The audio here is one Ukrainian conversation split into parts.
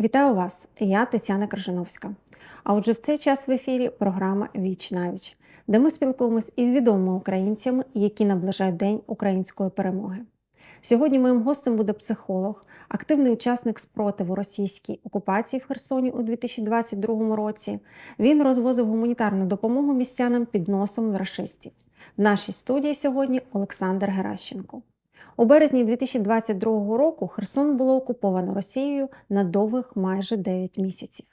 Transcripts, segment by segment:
Вітаю вас! Я Тетяна Крижановська. А отже, в цей час в ефірі програма Віч на віч, де ми спілкуємось із відомими українцями, які наближають День української перемоги. Сьогодні моїм гостем буде психолог, активний учасник спротиву російській окупації в Херсоні у 2022 році. Він розвозив гуманітарну допомогу містянам під носом рашистів. В нашій студії сьогодні Олександр Геращенко. У березні 2022 року Херсон було окуповано Росією на довгих майже 9 місяців.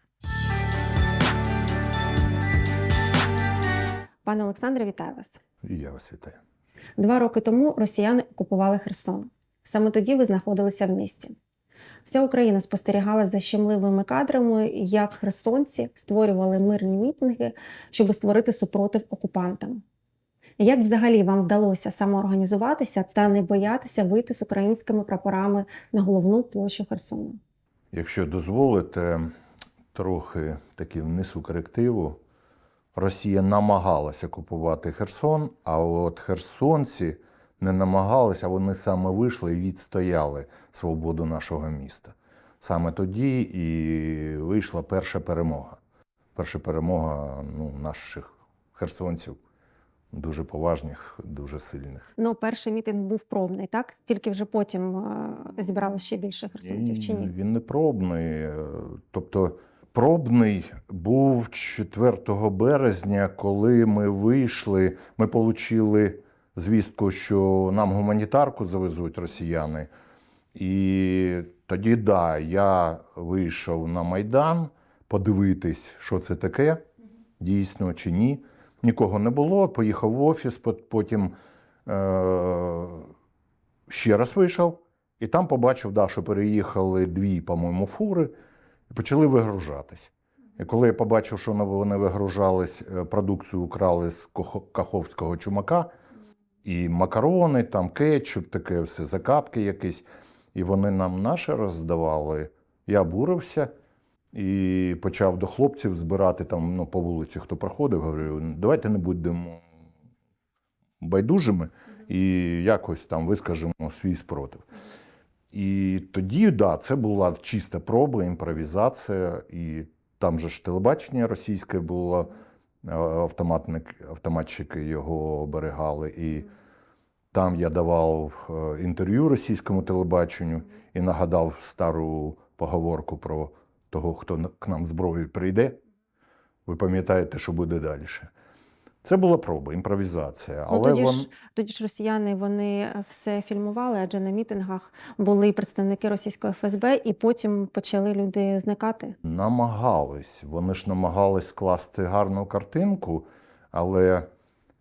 Пане Олександре, вітаю вас. І я вас вітаю. Два роки тому росіяни окупували Херсон. Саме тоді ви знаходилися в місті. Вся Україна спостерігала за щемливими кадрами, як херсонці створювали мирні мітинги, щоб створити супротив окупантам. Як взагалі вам вдалося самоорганізуватися та не боятися вийти з українськими прапорами на головну площу Херсону? Якщо дозволите, трохи таки внесу корективу. Росія намагалася купувати Херсон, а от херсонці не намагалися, вони саме вийшли і відстояли свободу нашого міста. Саме тоді і вийшла перша перемога. Перша перемога ну, наших херсонців, дуже поважних, дуже сильних. Ну, перший мітинг був пробний, так? Тільки вже потім е, зібрали ще більше херсонців чи ні? Він не пробний. е, Тобто пробний був 4 березня, коли ми вийшли, ми отримали звістку, що нам гуманітарку завезуть росіяни. І тоді, да, я вийшов на Майдан подивитись, що це таке, дійсно чи ні. Нікого не було, поїхав в офіс, потім е- ще раз вийшов, і там побачив, да, що переїхали дві, по-моєму, фури і почали вигружатись. І коли я побачив, що вони вигружались, е, продукцію украли з Каховського чумака, і макарони, там кетчуп, таке все, закатки якісь, і вони нам наше роздавали. Я бурився і почав до хлопців збирати там ну, по вулиці, хто проходив, говорю, давайте не будемо байдужими і якось там вискажемо свій спротив. І тоді, да, це була чиста проба, імпровізація, і там же ж телебачення російське було, автоматник, автоматчики його оберігали. І там я давав е, інтерв'ю російському телебаченню і нагадав стару поговорку про того, хто к нам зброєю прийде. Ви пам'ятаєте, що буде далі. Це була проба, імпровізація. Ну, Але тоді, вон... ж, тоді ж росіяни вони все фільмували, адже на мітингах були представники російської ФСБ, і потім почали люди зникати. Намагались. Вони ж намагались скласти гарну картинку, але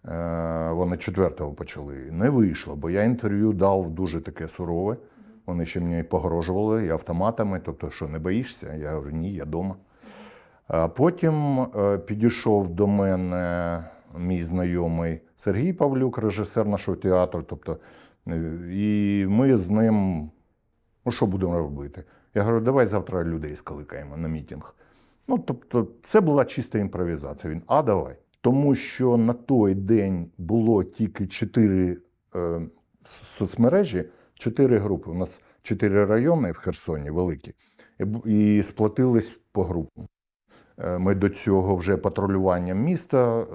е, вони четвертого почали. Не вийшло, бо я інтерв'ю дав дуже таке сурове. Вони ще мені погрожували і автоматами. Тобто, що не боїшся? Я говорю, ні, я вдома. А потім е, підійшов до мене мій знайомий Сергій Павлюк, режисер нашого театру. Тобто, е, і ми з ним, ну що будемо робити? Я говорю, давай завтра людей скликаємо на мітинг. Ну, тобто, це була чиста імпровізація. Він, а давай. Тому що на той день було тільки чотири е, соцмережі, чотири групи. У нас чотири райони в Херсоні великі, і, сплотились по групам. Е, Ми до цього вже патрулюванням міста е,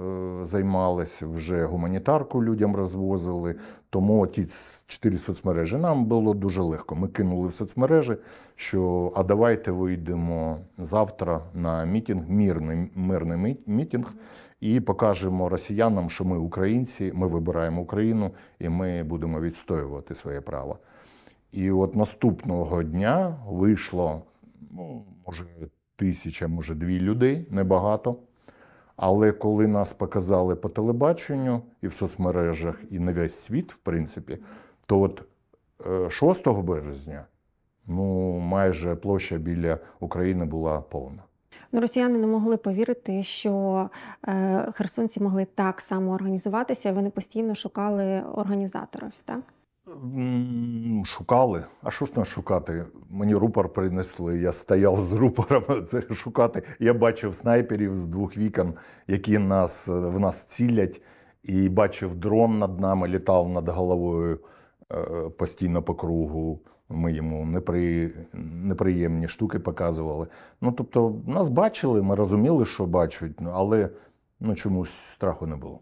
займалися, вже гуманітарку людям розвозили. Тому ті чотири соцмережі нам було дуже легко. Ми кинули в соцмережі, що а давайте вийдемо завтра на мітинг, мирний, мирний мітинг, і покажемо росіянам, що ми українці, ми вибираємо Україну і ми будемо відстоювати своє право. І от наступного дня вийшло, ну, може, тисяча, може, дві людей, небагато. Але коли нас показали по телебаченню і в соцмережах, і на весь світ, в принципі, то от е, 6 березня ну, майже площа біля України була повна. Ну, росіяни не могли повірити, що е, херсонці могли так само організуватися, вони постійно шукали організаторів, так? Шукали. А що ж нас шукати? Мені рупор принесли, я стояв з рупором це шукати. Я бачив снайперів з двох вікон, які нас, в нас цілять, і бачив дрон над нами, літав над головою е, постійно по кругу. Ми йому непри... неприємні штуки показували. Ну, тобто, нас бачили, ми розуміли, що бачать, ну, але ну, чомусь страху не було.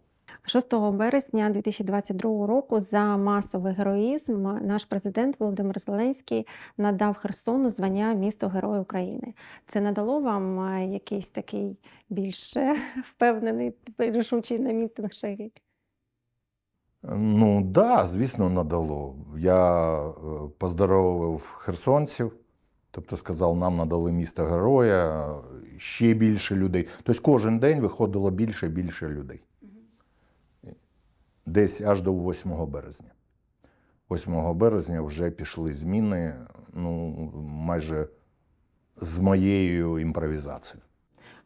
6 березня 2022 року за масовий героїзм наш президент Володимир Зеленський надав Херсону звання місто Герой України. Це надало вам е, якийсь такий більш е, впевнений, рішучий на мітингах? Ну, да, звісно, надало. Я е, поздоровив херсонців, тобто сказав, нам надали місто героя, ще більше людей. Тобто кожен день виходило більше і більше людей. Десь аж до 8 березня. 8 березня вже пішли зміни, ну, майже з моєю імпровізацією.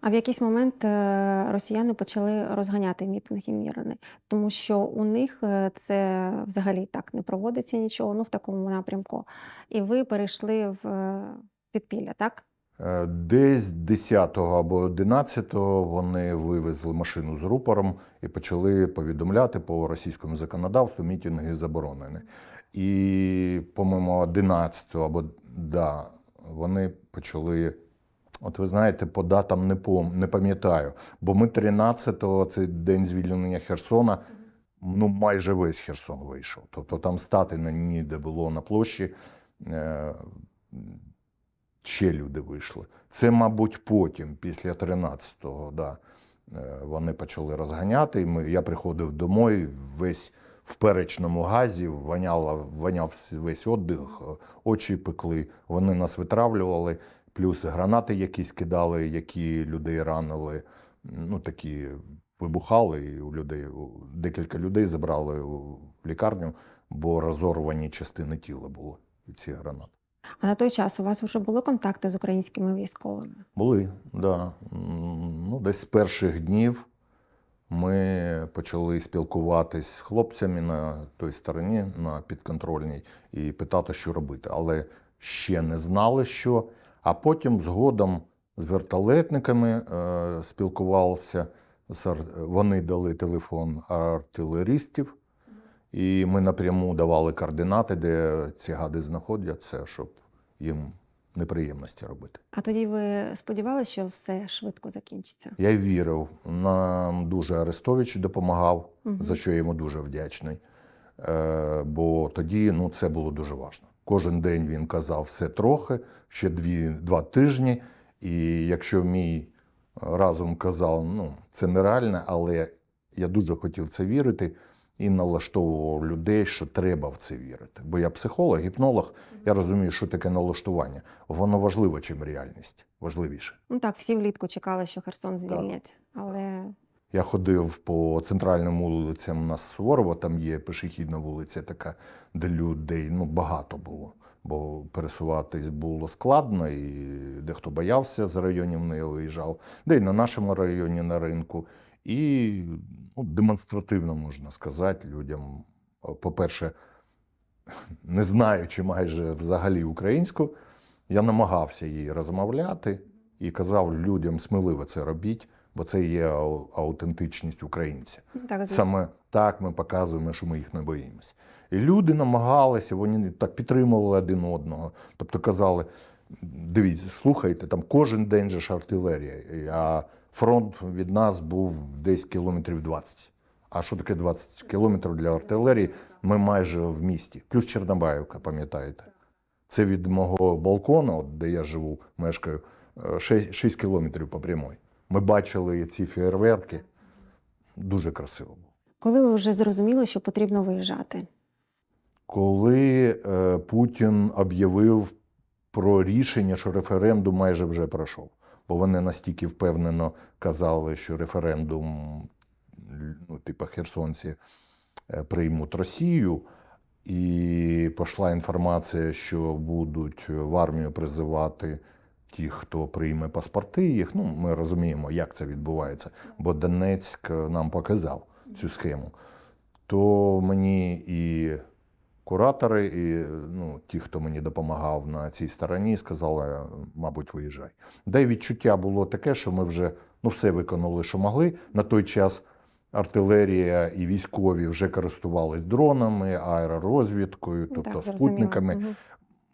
А в якийсь момент е, росіяни почали розганяти мітинги мірни, тому що у них е, це взагалі так не проводиться нічого, ну в такому напрямку. І ви перейшли в е, підпілля, так? Десь 10 або 11 вони вивезли машину з рупором і почали повідомляти по російському законодавству мітинги заборонені. І, по-моєму, 11 або да, вони почали. От ви знаєте, по датам не не пам'ятаю. Бо ми 13-го, це день звільнення Херсона, ну майже весь Херсон вийшов. Тобто там стати на ніде було на площі. Е, ще люди вийшли. Це, мабуть, потім, після 13-го, да, е, вони почали розганяти. І ми, я приходив домой весь в перечному газі, воняло, воняв весь отдих, очі пекли. Вони нас витравлювали, плюс гранати якісь кидали, які людей ранили. Ну, такі вибухали, і у людей декілька людей забрали у лікарню, бо розорвані частини тіла були від ці гранати. А на той час у вас вже були контакти з українськими військовими? Були, да. Ну, десь з перших днів ми почали спілкуватись з хлопцями на той стороні, на підконтрольній, і питати, що робити. Але ще не знали, що. А потім згодом з вертолетниками е, спілкувався. Вони дали телефон артилеристів, і ми напряму давали координати, де ці гади знаходяться, щоб їм неприємності робити. А тоді ви сподівалися, що все швидко закінчиться? Я вірив. Нам дуже Арестович допомагав, Мгм. за що я йому дуже вдячний. Е, бо тоді ну, це було дуже важливо. Кожен день він казав все трохи, ще дві, два тижні. І якщо мій разум казав, ну, це нереально, але я дуже хотів це вірити і налаштовував людей, що треба в це вірити. Бо я психолог, гіпнолог, я розумію, що таке налаштування. Воно важливо, чим реальність. Важливіше. Ну так, всі влітку чекали, що Херсон звільнять, але Я ходив по центральним вулицям у Суворова, там є пішохідна вулиця, така, де людей ну, багато було. Бо пересуватись було складно, і дехто боявся з районів не виїжджав, де й на нашому районі на ринку. І ну, демонстративно можна сказати людям. По-перше, не знаючи майже взагалі українську, я намагався її розмовляти і казав людям сміливо це робіть, бо це є аутентичність українця. ну, так звісно. Саме так ми показуємо, що ми їх не боїмося. І люди намагалися, вони так підтримували один одного. Тобто казали: дивіться, слухайте, там кожен день же ж артилерія, а фронт від нас був десь кілометрів 20. А що таке 20 кілометрів для артилерії? Ми майже в місті. Плюс Чернобаївка, пам'ятаєте? Це від мого балкона, от де я живу, мешкаю, 6, кілометрів по прямой. Ми бачили ці фейерверки. Дуже красиво було. Коли ви вже зрозуміли, що потрібно виїжджати? Коли е, Путін об'явив про рішення, що референдум майже вже пройшов, бо вони настільки впевнено казали, що референдум, ну, типу херсонці, е, приймуть Росію, і пішла інформація, що будуть в армію призивати ті, хто прийме паспорти їх. Ну, ми розуміємо, як це відбувається, бо Донецьк нам показав цю схему. То мені і куратори, і ну, ті, хто мені допомагав на цій стороні, сказали, мабуть, виїжджай. Да й відчуття було таке, що ми вже ну, все виконали, що могли. На той час артилерія і військові вже користувались дронами, аеророзвідкою, тобто так, спутниками. Мгм.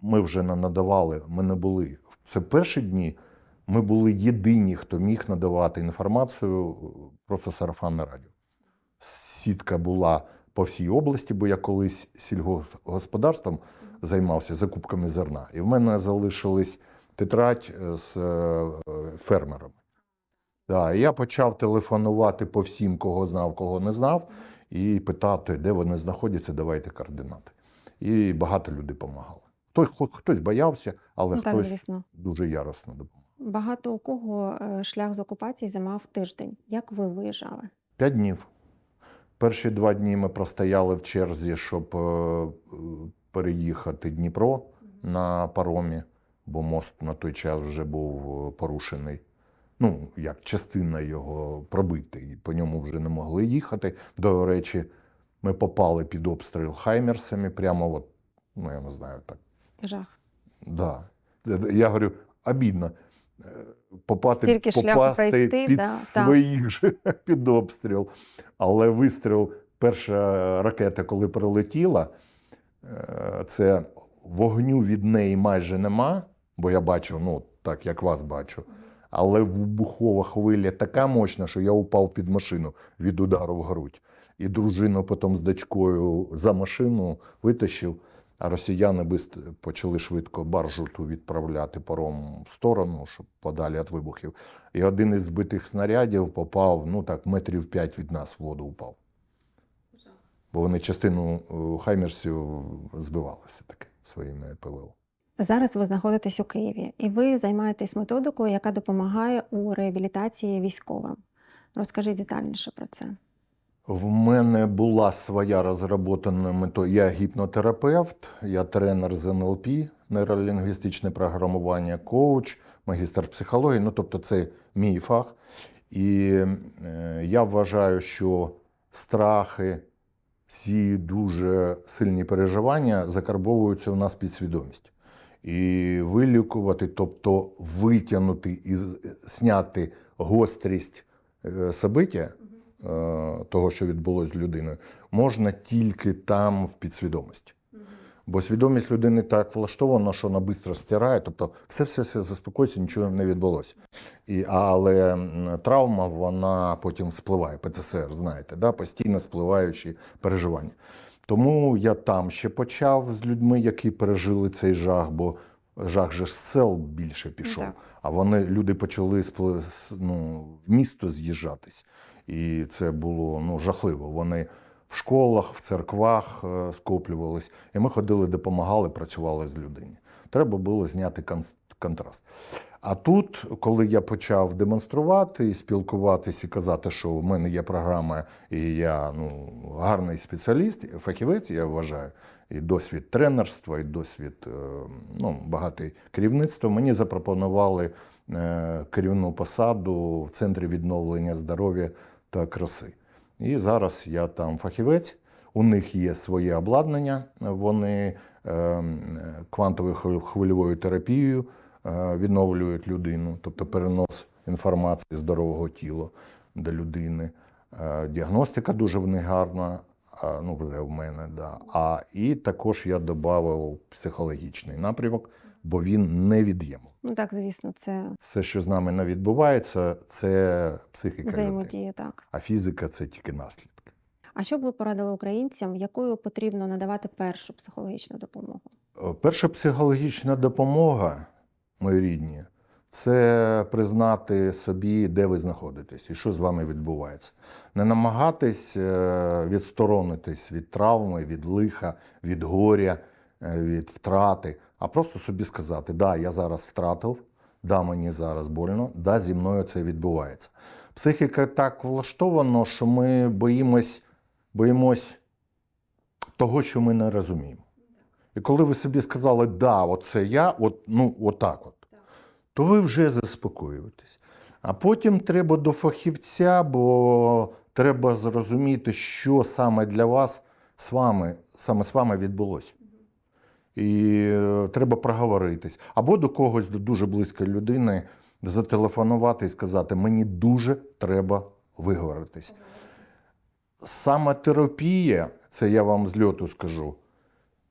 ми вже не надавали, ми не були. Це перші дні ми були єдині, хто міг надавати інформацію просто сарафанне радіо. Сітка була по всій області, бо я колись сільгосподарством займався закупками зерна. І в мене залишились тетрадь з е, фермерами. Да, я почав телефонувати по всім, кого знав, кого не знав, і питати, де вони знаходяться, давайте координати. І багато людей допомагало. Хтось, хтось боявся, але Ну, так, хтось звісно. дуже яростно допомагав. Багато у кого е, шлях з окупації займав тиждень. Як ви виїжджали? П'ять днів. Перші два дні ми простояли в черзі, щоб е, переїхати Дніпро на паромі, бо мост на той час вже був е, порушений. Ну, як частина його пробитий, і по ньому вже не могли їхати. До речі, ми попали під обстріл хаймерсами, прямо от, ну я не знаю, так. Жах. Да. Я говорю, обідно. е, Попати, Стільки шляху попасти пройти, під да, своїх же під обстріл. Але вистріл, перша ракета, коли прилетіла, е, це вогню від неї майже нема, бо я бачу, ну, так як вас бачу. Але вибухова хвиля така мощна, що я упав під машину від удару в грудь. І дружину потім з дочкою за машину витащив. А росіяни почали швидко баржу ту відправляти паром в сторону, щоб подалі від вибухів. І один із збитих снарядів попав, ну так, метрів п'ять від нас в воду упав. Бо вони частину е, хаймерсів збивали все-таки своїми ПВО. Зараз ви знаходитесь у Києві і ви займаєтесь методикою, яка допомагає у реабілітації військовим. Розкажіть детальніше про це. В мене була своя розроблена мета. Я гіпнотерапевт, я тренер з НЛП, нейролінгвістичне програмування, коуч, магістр психології. Ну, тобто, це мій фах. І е, я вважаю, що страхи, всі дуже сильні переживання закарбовуються у нас під свідомість. І вилікувати, тобто витягнути і зняти гострість е, собиття, е, того, що відбулося з людиною, можна тільки там в підсвідомості. Бо свідомість людини так влаштована, що вона швидко стирає, тобто все все, все заспокойся, нічого не відбулося. І, але травма вона потім спливає, ПТСР, знаєте, да? постійно спливаючі переживання. Тому я там ще почав з людьми, які пережили цей жах, бо жах же з сел більше пішов. так. А вони люди почали ну, в місто з'їжджатись. І це було ну, жахливо. Вони в школах, в церквах е, скоплювались, і ми ходили, допомагали, працювали з людьми. Треба було зняти контраст. А тут, коли я почав демонструвати спілкуватись і казати, що в мене є програма, і я ну, гарний спеціаліст, фахівець, я вважаю, і досвід тренерства, і досвід е, ну, багатий керівництво, мені запропонували е, керівну посаду в центрі відновлення здоров'я та краси. І зараз я там фахівець. У них є своє обладнання. Вони е, квантовою хвиль- хвильовою терапією е, відновлюють людину, тобто перенос інформації здорового тіла до людини. Е, Діагностика дуже в них гарна, ну вже в мене, да. А і також я додав психологічний напрямок, бо він невід'ємний. Ну так, звісно, це Все, що з нами не відбувається, це психіка людей. Так. А фізика це тільки наслідки. А що б ви порадили українцям, якою потрібно надавати першу психологічну допомогу? Е, Перша психологічна допомога, мої рідні, це признати собі, де ви знаходитесь і що з вами відбувається. Не намагатись е, відсторонитись від травми, від лиха, від горя, е, від втрати, а просто собі сказати: да, я зараз втратив, да, мені зараз больно, да, зі мною це відбувається. Психіка так влаштована, що ми боїмось, боїмось того, що ми не розуміємо. І коли ви собі сказали, да, оце я, от, ну, отак от, то ви вже заспокоюєтесь. А потім треба до фахівця, бо треба зрозуміти, що саме для вас з вами, саме з вами відбулося. І е, треба проговоритись. Або до когось, до дуже близької людини, зателефонувати і сказати, мені дуже треба виговоритись. Саме терапія, це я вам з льоту скажу,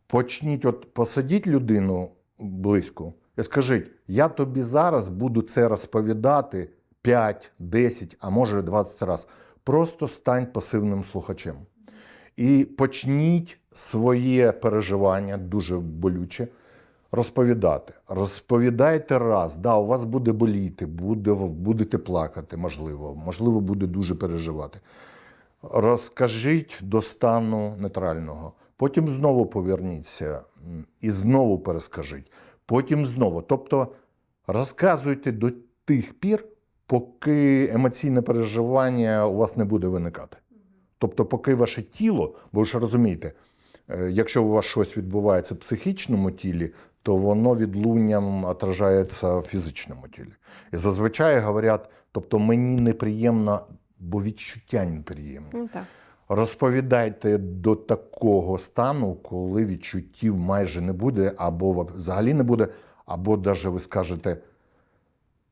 почніть, от посадіть людину близьку і скажіть, я тобі зараз буду це розповідати 5, 10, а може 20 разів. Просто стань пасивним слухачем. І почніть своє переживання, дуже болюче, розповідати. Розповідайте раз. Да, у вас буде боліти, буде, будете плакати, можливо, можливо, буде дуже переживати. Розкажіть до стану нейтрального. Потім знову поверніться і знову перескажіть. Потім знову. Тобто розказуйте до тих пір, поки емоційне переживання у вас не буде виникати. Тобто, поки ваше тіло, бо ви ж розумієте, якщо у вас щось відбувається в психічному тілі, то воно відлунням отражається в фізичному тілі. І зазвичай говорять, тобто мені неприємно, бо відчуття неприємні. Ну так. Розповідайте до такого стану, коли відчуттів майже не буде, або взагалі не буде, або навіть ви скажете,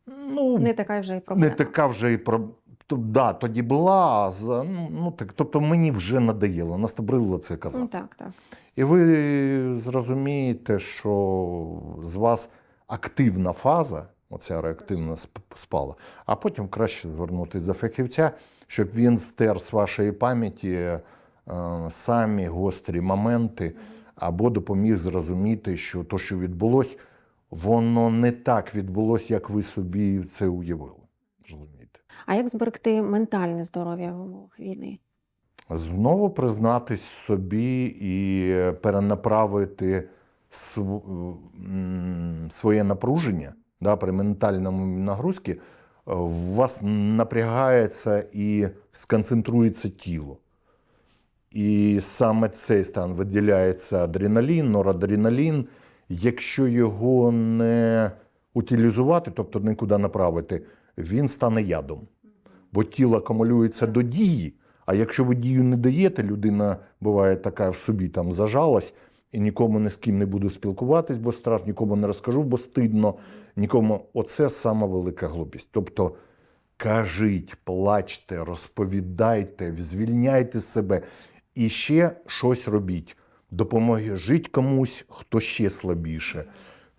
ну, Не така вже і проблема. не така вже і про. То, да, тоді була, а ну, ну, так, тобто мені вже надоїло, настабрило це казати. Ну, так, так. І ви зрозумієте, що з вас активна фаза, оця реактивна сп- спала, а потім краще звернутися до фахівця, щоб він стер з вашої пам'яті е, самі гострі моменти, або допоміг зрозуміти, що то, що відбулось, воно не так відбулось, як ви собі це уявили. А як зберегти ментальне здоров'я в умовах війни? Знову признатись собі і перенаправити св- своє напруження да, при ментальному нагрузці, е, у вас напрягається і сконцентрується тіло. І саме цей стан виділяється адреналін, норадреналін. Якщо його не утилізувати, тобто нікуди направити, він стане ядом. Бо тіло акумулюється до дії. А якщо ви дію не даєте, людина буває така в собі там зажалась, і нікому ні з ким не буду спілкуватись, бо страшно, нікому не розкажу, бо стидно. Нікому оце сама велика глупість. Тобто кажіть, плачте, розповідайте, звільняйте себе і ще щось робіть. Допоможіть комусь, хто ще слабіше.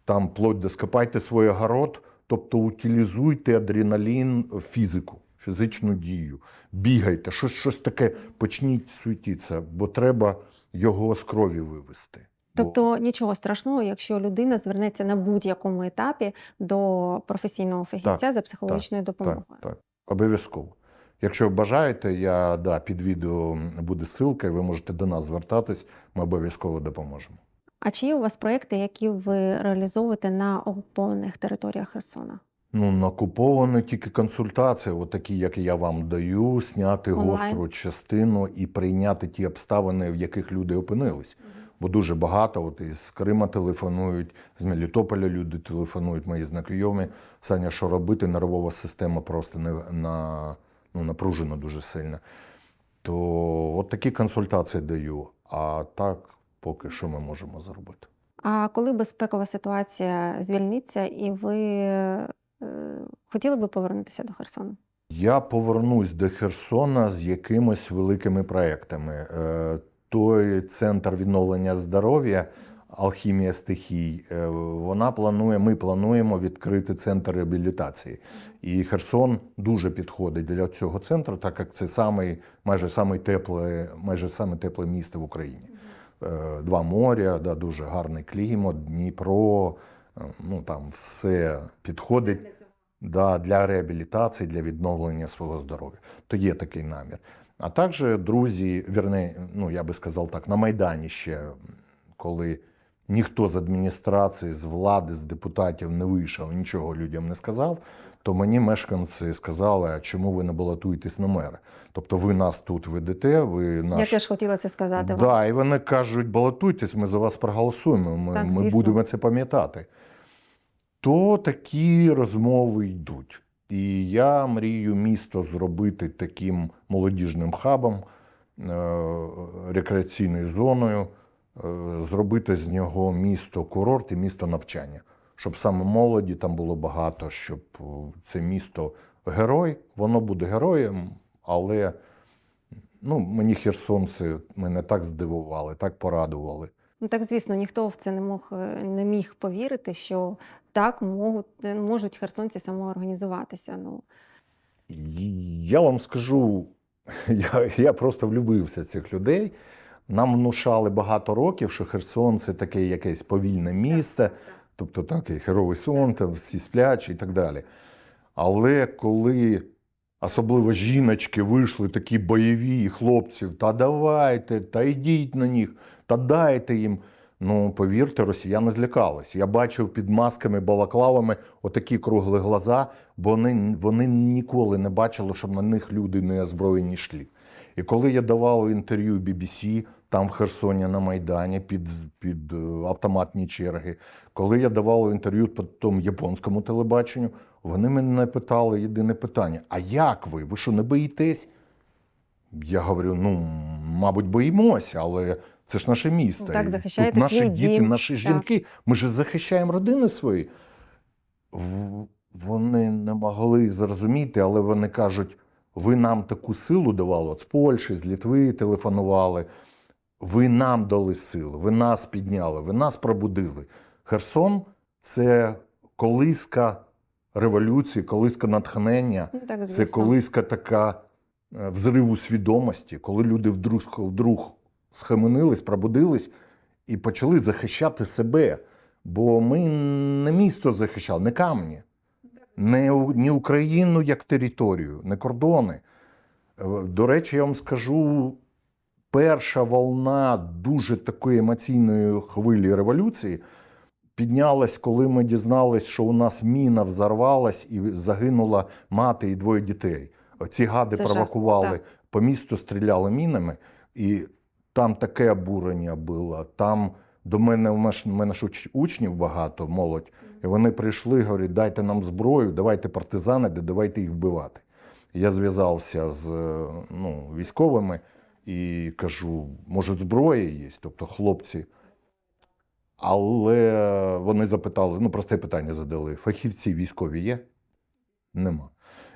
Там плоть до скопайте свій огород, тобто утилізуйте адреналін фізику, фізичну дію. Бігайте, щось, щось таке, почніть суетитися, бо треба його з крові вивести. Тобто нічого страшного, якщо людина звернеться на будь-якому етапі до професійного фахівця за психологічною допомогою. Так, так, обов'язково. Якщо бажаєте, я да, під відео буде ссылка, і ви можете до нас звертатись, ми обов'язково допоможемо. А чи є у вас проекти, які ви реалізовуєте на окупованих територіях Херсона? Ну, накуповано тільки консультації, от такі, як я вам даю, зняти Онлайн. гостру частину і прийняти ті обставини, в яких люди опинились. Бо дуже багато от із Крима телефонують, з Мелітополя люди телефонують, мої знайомі. Саня, що робити? Нервова система просто не на, ну, напружена дуже сильно. То от такі консультації даю. А так, поки що ми можемо зробити. А коли безпекова ситуація звільниться, і ви хотіли би повернутися до Херсону? Я повернусь до Херсона з якимось великими проектами. Е, Той центр відновлення здоров'я, алхімія стихій, е, вона планує, ми плануємо відкрити центр реабілітації. І Херсон дуже підходить для цього центру, так як це самий, майже саме тепле, майже саме тепле місто в Україні. Е, Два моря, да, дуже гарний клімат, Дніпро, е, ну там все підходить да, для реабілітації, для відновлення свого здоров'я. То є такий намір. А також друзі, вірне, ну я би сказав так, на Майдані ще, коли ніхто з адміністрації, з влади, з депутатів не вийшов, нічого людям не сказав, то мені мешканці сказали, а чому ви не балотуєтесь на мера? Тобто ви нас тут ведете, ви наш... Я теж хотіла це сказати вам. Да, і вони кажуть, балотуйтесь, ми за вас проголосуємо, ми, Так, ми будемо це пам'ятати. То такі розмови йдуть. І я мрію місто зробити таким молодіжним хабом, е, рекреаційною зоною, е, зробити з нього місто курорт і місто навчання, щоб саме молоді там було багато, щоб е, це місто герой, воно буде героєм, але Ну, мені херсонці мене так здивували, так порадували. Ну так, звісно, ніхто в це не мог е, не міг повірити, що так можуть, можуть херсонці самоорганізуватися. Ну Я вам скажу, я, я просто влюбився в цих людей. Нам внушали багато років, що Херсон це таке якесь повільне місце, тобто такий геровий сон, там всі сплячі і так далі. Але коли особливо жіночки вийшли такі бойові і хлопців, та давайте, та йдіть на них, та дайте їм. Ну, повірте, росіяни злякались. Я бачив під масками, балаклавами отакі кругли глаза, бо вони, вони ніколи не бачили, щоб на них люди не озброєні йшли. І коли я давав інтерв'ю BBC, там в Херсоні на Майдані під, під е, автоматні черги, коли я давав інтерв'ю по тому японському телебаченню, вони мене питали єдине питання: а як ви? Ви що, не боїтесь? Я говорю: ну, мабуть, боїмося, але це ж наше місто. Ну, так, захищаєте Тут наші свій діти, дім. наші Так. жінки. Ми ж захищаємо родини свої. Вони не могли зрозуміти, але вони кажуть: ви нам таку силу давали, от з Польщі, з Літви телефонували. Ви нам дали силу, ви нас підняли, ви нас пробудили. Херсон це колиска революції, колиска натхнення. ну, так, Це колиска така е, взриву свідомості, коли люди вдруг, вдруг схаменились, пробудились і почали захищати себе. Бо ми не місто захищали, не камні, не, не Україну як територію, не кордони. Е, До речі, я вам скажу, перша волна дуже такої емоційної хвилі революції піднялась, коли ми дізналися, що у нас міна взорвалась і загинула мати і двоє дітей. Ці гади Це провокували, так. по місту стріляли мінами, і там таке обурення було. Там до мене, у мене ж- учнів багато, молодь. І вони прийшли, говорять, дайте нам зброю, давайте партизани, давайте їх вбивати. Я зв'язався з е, ну, військовими і кажу, може, зброя є, тобто хлопці. Але вони запитали, ну, просте питання задали: фахівці військові є? Нема.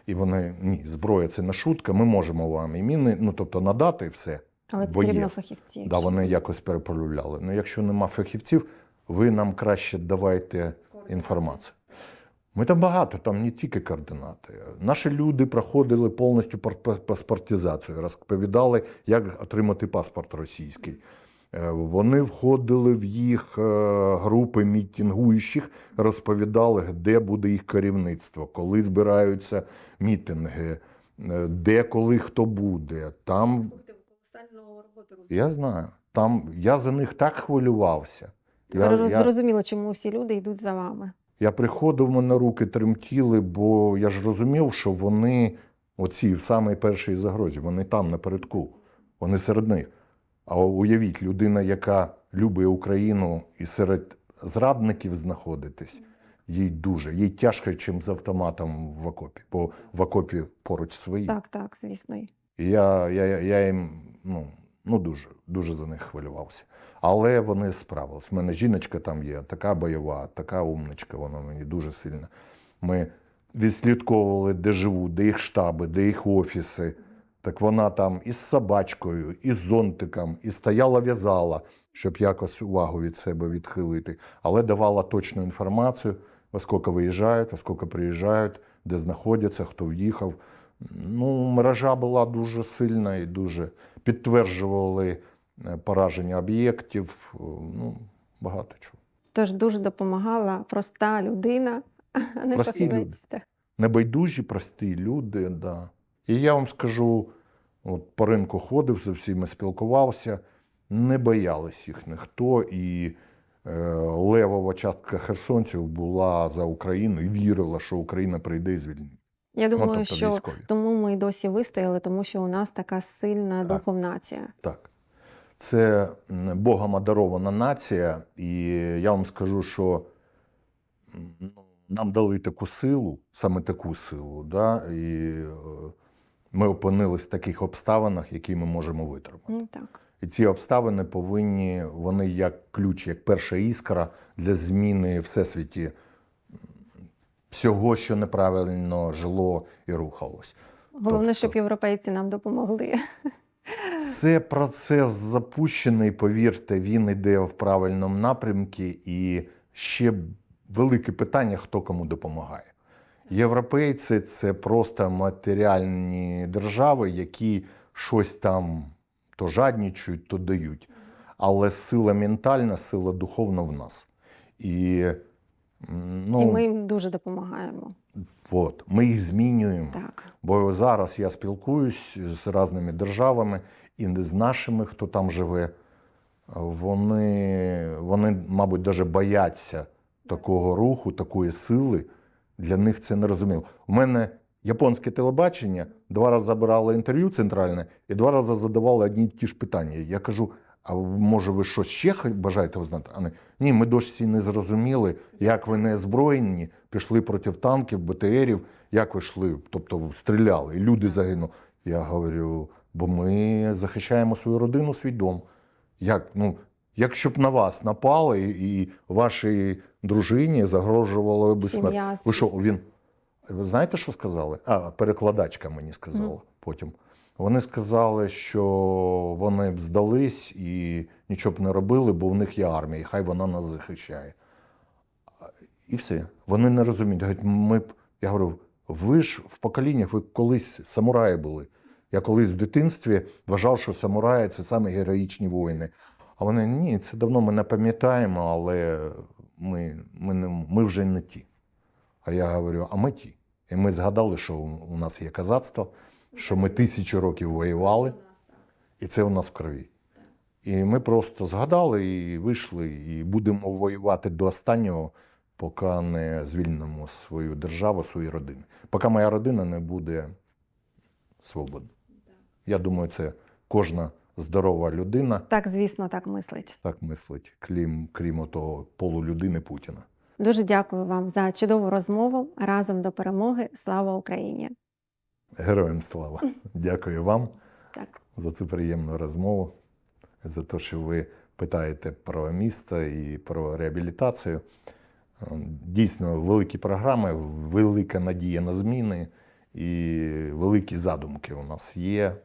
І вони ні, зброя це не шутка, ми можемо вам і міни, ну тобто надати все. Але бо потрібно є. фахівці. Да, вони якось переполювали. Ну, якщо нема фахівців, ви нам краще давайте інформацію. Ми там багато, там не тільки координати. Наші люди проходили повністю паспортизацію, розповідали, як отримати паспорт російський. Е, Вони входили в їх е, групи мітингуючих, розповідали, де буде їх керівництво, коли збираються мітинги, е, де коли хто буде. Там я знаю. Там я за них так хвилювався. Я, Тепер я, зрозуміло, чому всі люди йдуть за вами. я приходив, мене руки тремтіли, бо я ж розумів, що вони, оці в самій першій загрозі, вони там напередку, вони серед них. А уявіть, людина, яка любить Україну і серед зрадників знаходитись, їй дуже, їй тяжко, чим з автоматом в окопі, бо в окопі поруч свої. Так, так, звісно. І я, я, я, я їм ну, ну дуже, дуже за них хвилювався. Але вони справились. У мене жіночка там є, така бойова, така умничка, вона мені дуже сильна. Ми відслідковували, де живуть, де їх штаби, де їх офіси. Так вона там із собачкою, із зонтиком, і стояла в'язала, щоб якось увагу від себе відхилити. Але давала точну інформацію, оскільки виїжджають, оскільки приїжджають, де знаходяться, хто в'їхав. Ну, мережа була дуже сильна і дуже підтверджували е, пораження об'єктів. е, Ну, багато чого. Тож дуже допомагала проста людина, а не Прості люди. Небайдужі, прості люди. Да. І я вам скажу: от по ринку ходив, з всіма спілкувався, не боялись їх ніхто. І е, левова частка херсонців була за Україну і вірила, що Україна прийде і звільнить. Я думаю, ну, тобто що військові. тому ми й досі вистояли, тому що у нас така сильна Так. духовна нація. Так. Це Богом одарована нація, і я вам скажу, що ну, нам дали таку силу, саме таку силу, да, і е, ми опинились в таких обставинах, які ми можемо витримати. Ну так. І ці обставини повинні, вони як ключ, як перша іскра для зміни всесвіті всього, що неправильно жило і рухалось. Головне, Тобто- щоб європейці нам допомогли. Це процес запущений, повірте, він йде в правильному напрямку, і ще велике питання, хто кому допомагає. Європейці це просто матеріальні держави, які щось там то жаднічують, то дають. Але сила ментальна, сила духовна в нас. І, ну, І ми їм дуже допомагаємо. от, ми їх змінюємо. Так. Бо зараз я спілкуюсь з різними державами і не з нашими, хто там живе. Вони, вони мабуть, навіть бояться такого руху, такої сили. Для них це не розуміло. У мене японське телебачення два рази забирало інтерв'ю центральне і два рази задавали одні й ті ж питання. Я кажу: а може ви щось ще бажаєте узнати? А вони, ні, ми досі не зрозуміли, як ви не озброєні, пішли проти танків, БТРів, як ви йшли, тобто стріляли, і люди загинули. Я говорю, бо ми захищаємо свою родину, свій дом. Як, ну, якщо б на вас напали і вашій дружині загрожувало би смерть. Ви що, він. Ви знаєте, що сказали? А, перекладачка мені сказала потім. Вони сказали, що вони б здались і нічого б не робили, бо в них є армія, і хай вона нас захищає. І все. Вони не розуміють. Говорять, ми б. Я говорю, ви ж в поколіннях, ви колись самураї були. Я колись в дитинстві вважав, що самураї це саме героїчні воїни. А вони ні, це давно ми не пам'ятаємо, але ми, ми, не, ми вже не ті. А я говорю, а ми ті. І ми згадали, що у нас є казацтво, що ми тисячу років воювали, і це у нас в крові. І ми просто згадали і вийшли, і будемо воювати до останнього, поки не звільнимо свою державу, свої родини. Поки моя родина не буде свободна. Я думаю, це кожна здорова людина Так, звісно, так мислить. так мислить, крім, крім того полулюдини Путіна. Дуже дякую вам за чудову розмову. Разом до перемоги. Слава Україні! Героям слава! Дякую вам. Так. за цю приємну розмову, за те, що ви питаєте про місто і про реабілітацію. Е, Дійсно, великі програми, велика надія на зміни і великі задумки у нас є.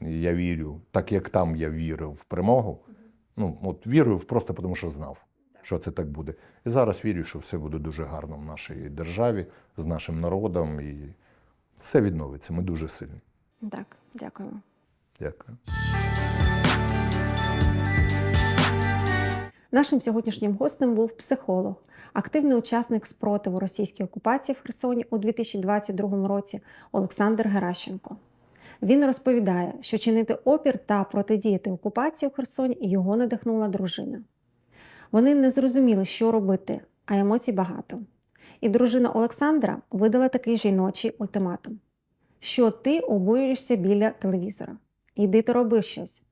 Я вірю, так як там я вірив в перемогу. Ну, от вірив просто тому, що знав, що це так буде. І зараз вірю, що все буде дуже гарно в нашій державі, з нашим народом, і все відновиться. Ми дуже сильні. Так, дякую. Дякую. Нашим сьогоднішнім гостем був психолог, активний учасник спротиву російській окупації в Херсоні у 2022 році Олександр Геращенко. Він розповідає, що чинити опір та протидіяти окупації у Херсоні його надихнула дружина. Вони не зрозуміли, що робити, а емоцій багато. І дружина Олександра видала такий жіночий ультиматум: що ти обоюєшся біля телевізора. Йди та роби щось.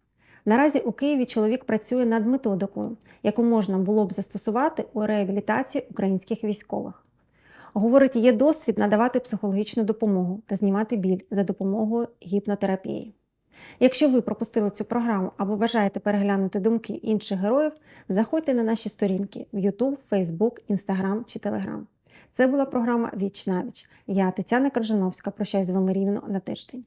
Наразі у Києві чоловік працює над методикою, яку можна було б застосувати у реабілітації українських військових. Говорить, є досвід надавати психологічну допомогу та знімати біль за допомогою гіпнотерапії. Якщо ви пропустили цю програму або бажаєте переглянути думки інших героїв, заходьте на наші сторінки в YouTube, Facebook, Instagram чи Telegram. Це була програма Віч навіч. Я Тетяна Крижановська. Прощаюсь з вами рівно на тиждень.